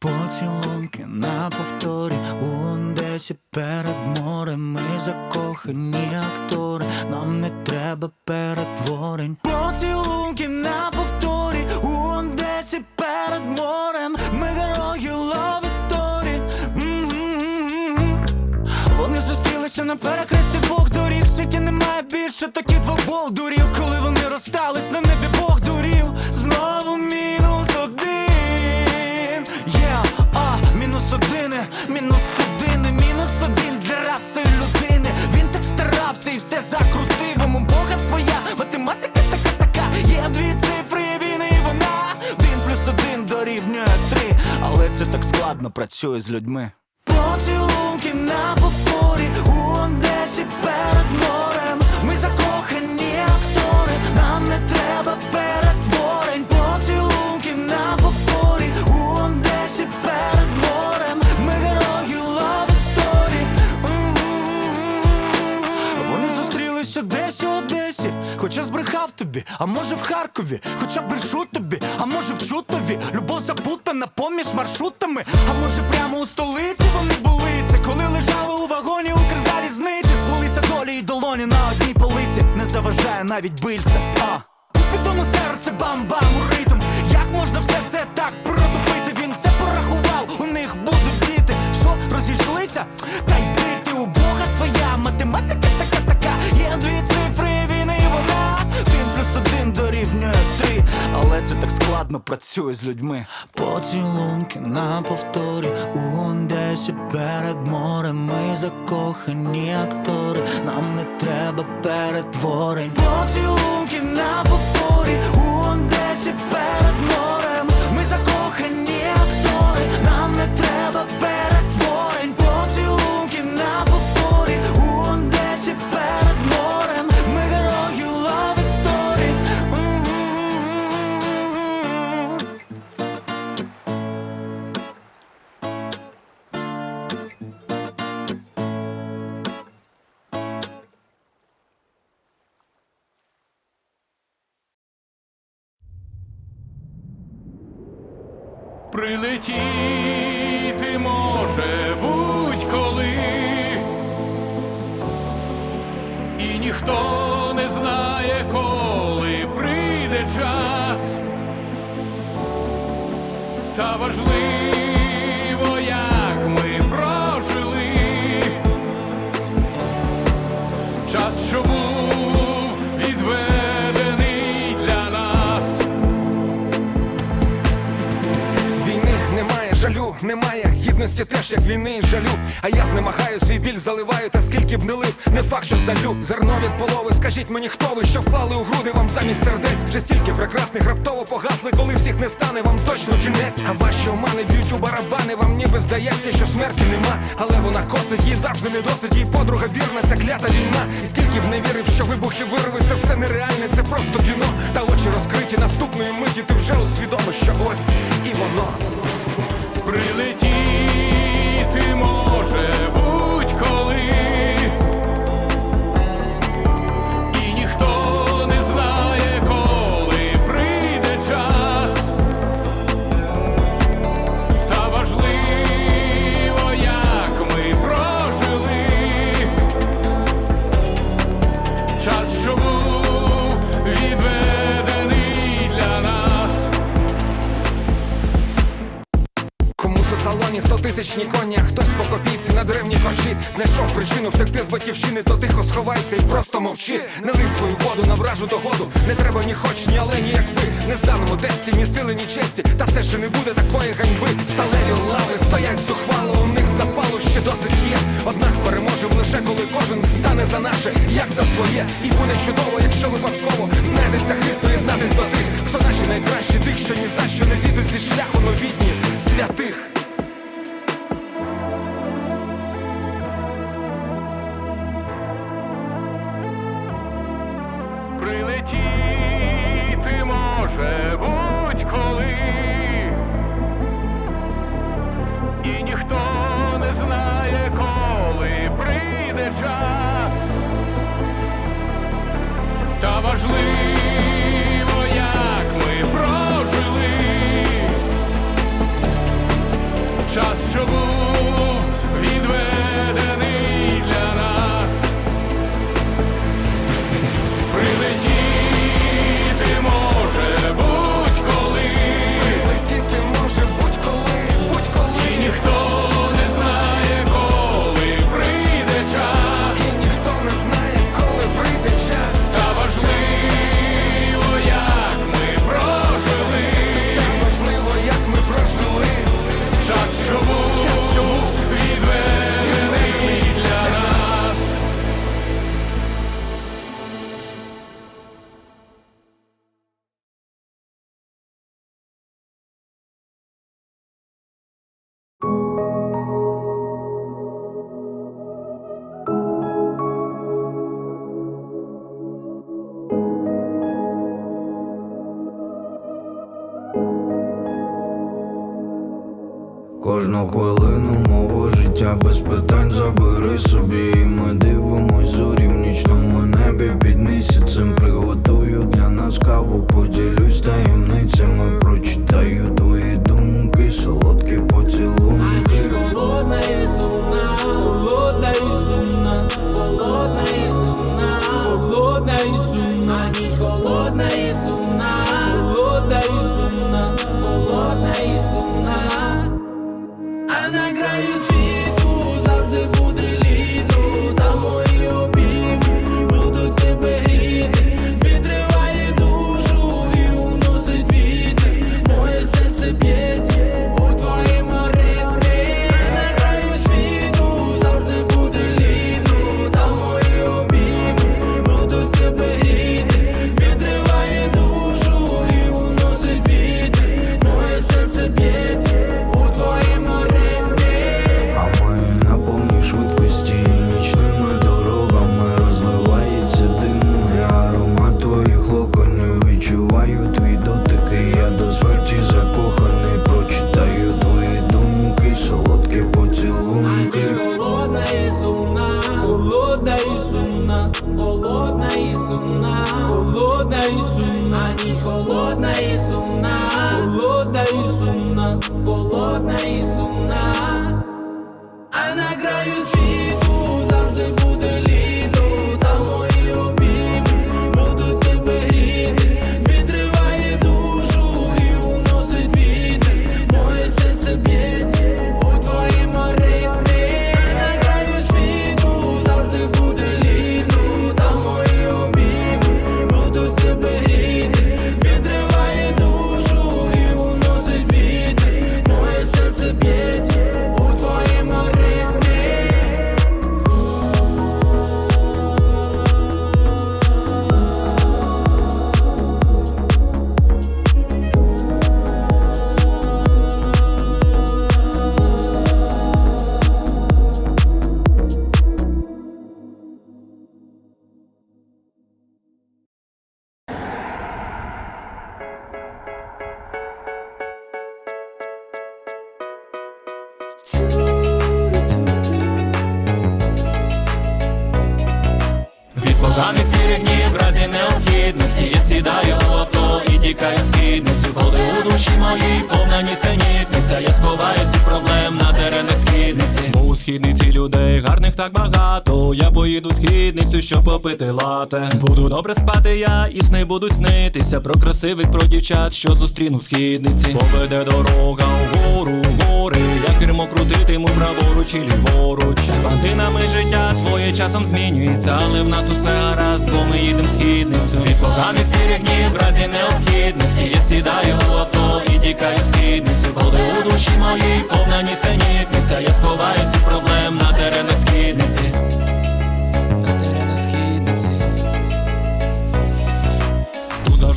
Поцілунки на повторі у Одесі перед морем. Ми закохані актори, нам не треба перетворень. Поцілунки на повторі у Одесі перед морем. Ми герої love story. Вони зустрілися на перехресті двох доріг. В світі немає більше таких двох болдурів. Коли вони розстались, на небі Бог дурів. Знову мінус мінус один, мінус один, мінус один для раси людини. Він так старався і все закрутив. Йому Бога своя, математика така така. Є дві цифри, він і вона. Один плюс один дорівнює три. Але це так складно працює з людьми. Поцілунки на повторі у Одесі перед морем. Ми закохані актори, нам не треба десь у Одесі, хоча збрехав тобі, а може в Харкові, хоча брешу тобі, а може в Чутові. Любов запутана поміж маршрутами, а може прямо у столиці вони були. Це коли лежали у вагоні Укрзалізниці, сплелися долі і долоні на одній полиці. Не заважає навіть бильце. А Купідону серце бам-бам у ритм. Як можна все це так протопити? Він все порахував, у них будуть діти. Що розійшлися? Та й бити у Бога своя математика. Є дві цифри, він і вона. Один плюс один дорівнює три. Але це так складно працює з людьми. Поцілунки на повторі у Одесі перед морем. Ми закохані актори. Нам не треба перетворень. Поцілунки на повторі у Одесі перед морем. Ми закохані актори. Нам не треба перетворень. Прилетіти може будь-коли, і ніхто не знає, коли прийде час, та важливо, немає теж як війни і жалю. А я знемагаю свій біль заливаю, та скільки б не лив, не факт, що залю. Зерно від полови, скажіть мені, хто ви, що вклали у груди вам замість сердець. Вже стільки прекрасних раптово погасли, коли всіх не стане, вам точно кінець. А ваші омани б'ють у барабани, вам ніби здається, що смерті нема. Але вона косить, їй завжди не досить, їй подруга вірна, ця клята війна. І скільки б не вірив, що вибухи вирви, це все нереальне, це просто кіно. Та очі розкриті наступної миті, ти вже усвідомиш, що ось і воно. Прилетіти може будь-коли, у салоні сто тисячні коні, а хтось по копійці на древній корчі Знайшов причину втекти з батьківщини, то тихо сховайся і просто мовчи. Не лий свою воду на вражу догоду. Не треба ні хоч, ні але, ні якби. Не зданому десті, ні сили, ні честі. Та все ще не буде такої ганьби. Сталеві лави стоять зухвало, у них запалу ще досить є. Однак переможем лише коли кожен стане за наше, як за своє. І буде чудово, якщо випадково знайдеться хист доєднатись до тих, хто наші найкращі, тих, що ні за що не зійдуть зі шляху новітні святих. Кожну хвилину мого життя без питань забери собі. І Ми дивимось зорі в нічному небі під місяцем. Приготую для нас каву, поділюсь таємницями. Прочитаю голодна і сумна, ніч холодна і сумна, холодна і сумна, холодна і сумна. А на краю світу сідаю у авто і тікаю з східниці Води у душі моїй повна нісенітниця. Я сховаюсь від проблем на теренах східниці. Бо у східниці людей гарних так багато. Я поїду східницю, щоб попити лате. Буду добре спати я і сни будуть снитися. Про красивих, про дівчат, що зустріну в східниці. Поведе дорога вгору, гори Кермо крутитиму праворуч і ліворуч. Бантинами життя твоє часом змінюється Але в нас усе гаразд, бо ми їдем східницю. Від поганих сірих днів в разі необхідності. Я сідаю у авто і тікаю східницю. Води у душі моїй повна нісенітниця. Я сховаюсь від проблем на теренах східниці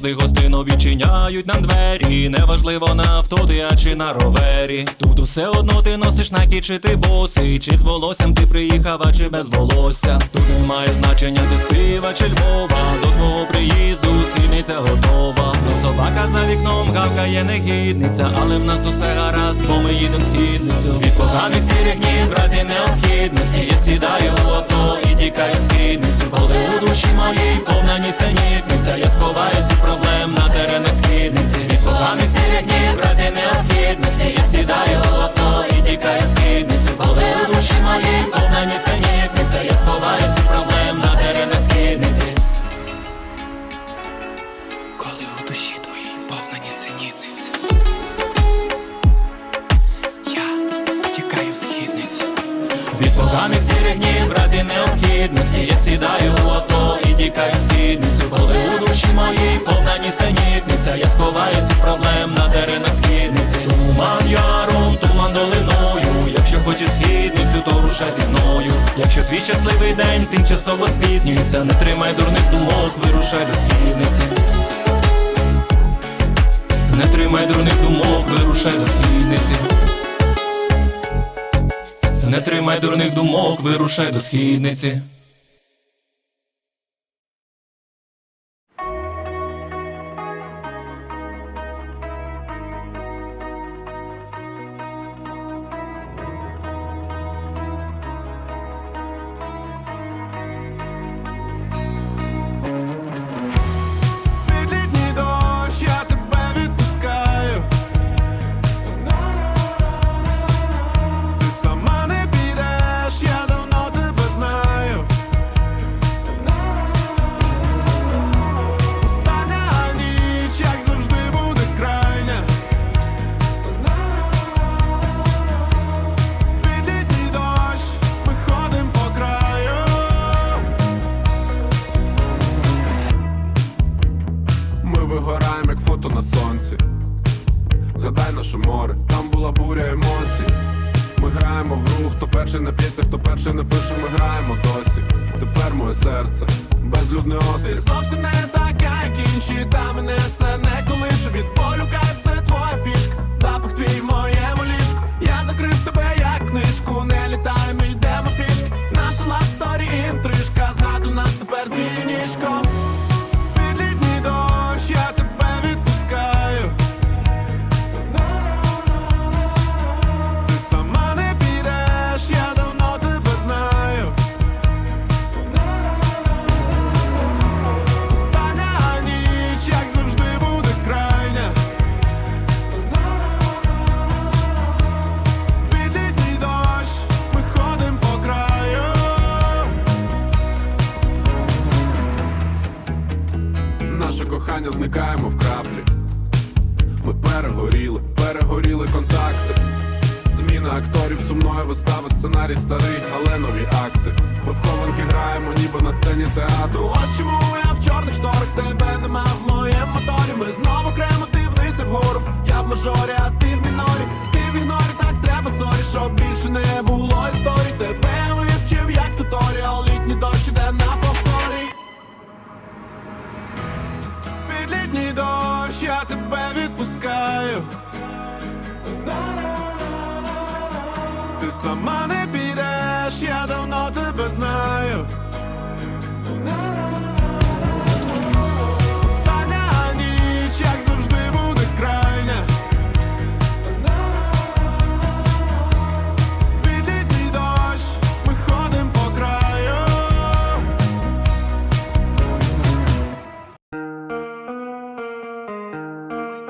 завжди гостино відчиняють нам двері. Неважливо на авто ти, а чи на ровері. Тут усе одно ти носиш накі, чи ти босий, чи з волоссям ти приїхав, а чи без волосся. Тут немає значення, ти Києва чи Львова. До твого приїзду східниця готова. Собака за вікном гавкає негідниця, але в нас усе гаразд, бо ми їдемо східницю. Від поганих сірих днів в разі необхідності. Я сідаю у авто і тікаю східницю. Коли у душі моїй повна нісенітниця, я сховаюсь від проблем на теренах східниці. Від поганих сірих днів в разі необхідності. Я сідаю у авто і тікаю східницю. Коли у душі моїй повна нісенітниця, я сховаюсь від проблем на поганих сірих днів в разі необхідності. Я сідаю у авто і тікаю з східницю Коли у душі моїй повна нісенітниця Я сховаюсь від проблем на теренах східниці. Туман яром, туман долиною. Якщо хочеш східницю, то рушай зі мною. Якщо твій щасливий день тимчасово спізнюється Не тримай дурних думок, вирушай до східниці. Не тримай дурних думок, вирушай до східниці Не тримай дурних думок, вирушай до східниці зникаємо в краплі. Ми перегоріли, перегоріли контакти. Зміна акторів, сумної вистави, сценарій старий, але нові акти. Ми в хованки граємо, ніби на сцені театру. Ось чому я в чорних шторах, тебе нема в моєму моторі. Ми знову окремо, ти вниз і вгору. Я в мажорі, а ти в мінорі. Ти в ігнорі, так треба сорі, щоб більше не було історій. Тебе я тебе відпускаю. Ти сама не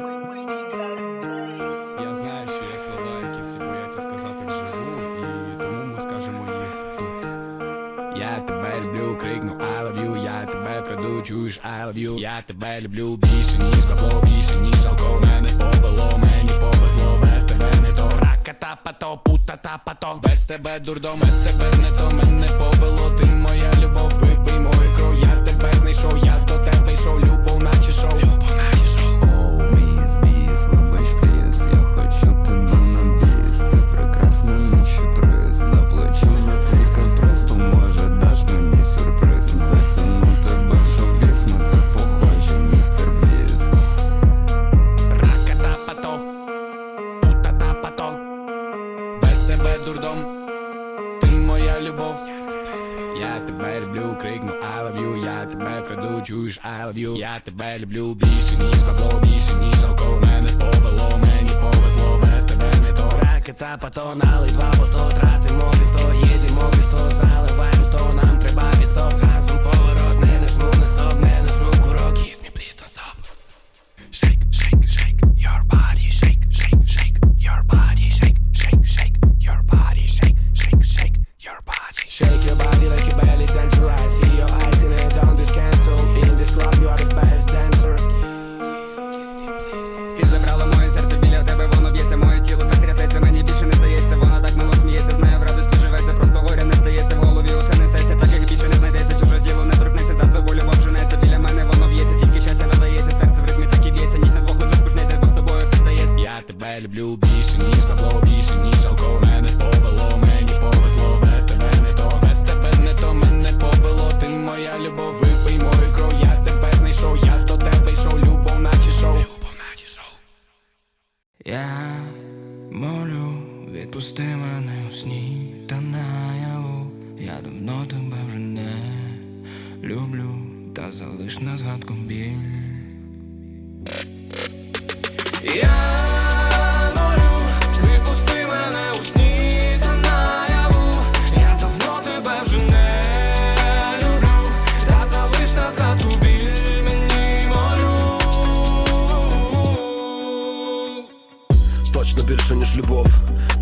Я знаю, що є слова, які всі бояться сказати вживу, і тому ми скажемо їх. Я тебе люблю, крикну I love you, я тебе краду, чуєш I love you Я тебе люблю більше, ніж бабло, більше, ніж алкоголь. Мене повело, мені повезло, без тебе не то. Рака та пато, пута та пато Без тебе дурдом, без тебе не то. Мене повело, ти моя любов, випий мою кров. Я тебе знайшов, я до тебе йшов, любов наче шоу Любов тебе люблю більше, ніж бабло, більше, ніж алкоголь. Мене повело, мені повезло, без тебе не то Рака-та-пато, два Точно більше, ніж любов,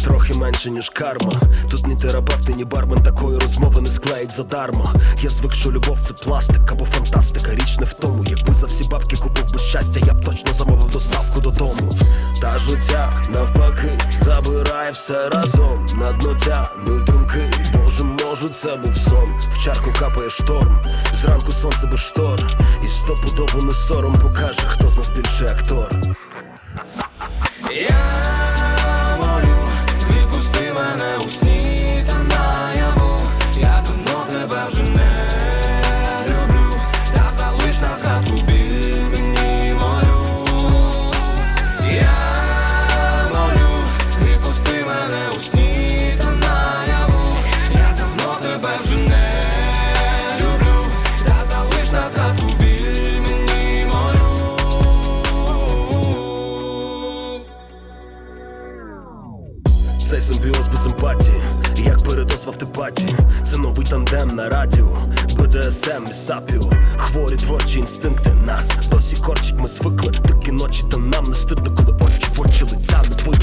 трохи менше, ніж карма. Тут ні терапевт, ні бармен такої розмови не склеїть задарма. Я звик, що любов це пластик або фантастика. Річ не в тому, якби за всі бабки купив би щастя, я б точно замовив доставку додому. Та життя навпаки забирає все разом на дно тянуть думки. Боже, може, це був сон. В чарку капає шторм. Зранку сонце без штор. І не сором покаже, хто з нас більший актор. Я автопаті Це новий тандем на радіо, БДСМ і сапіо. Хворі творчі інстинкти нас досі корчить, ми звикли Такі ночі, та нам не стидно, коли очі в очі лиця не видно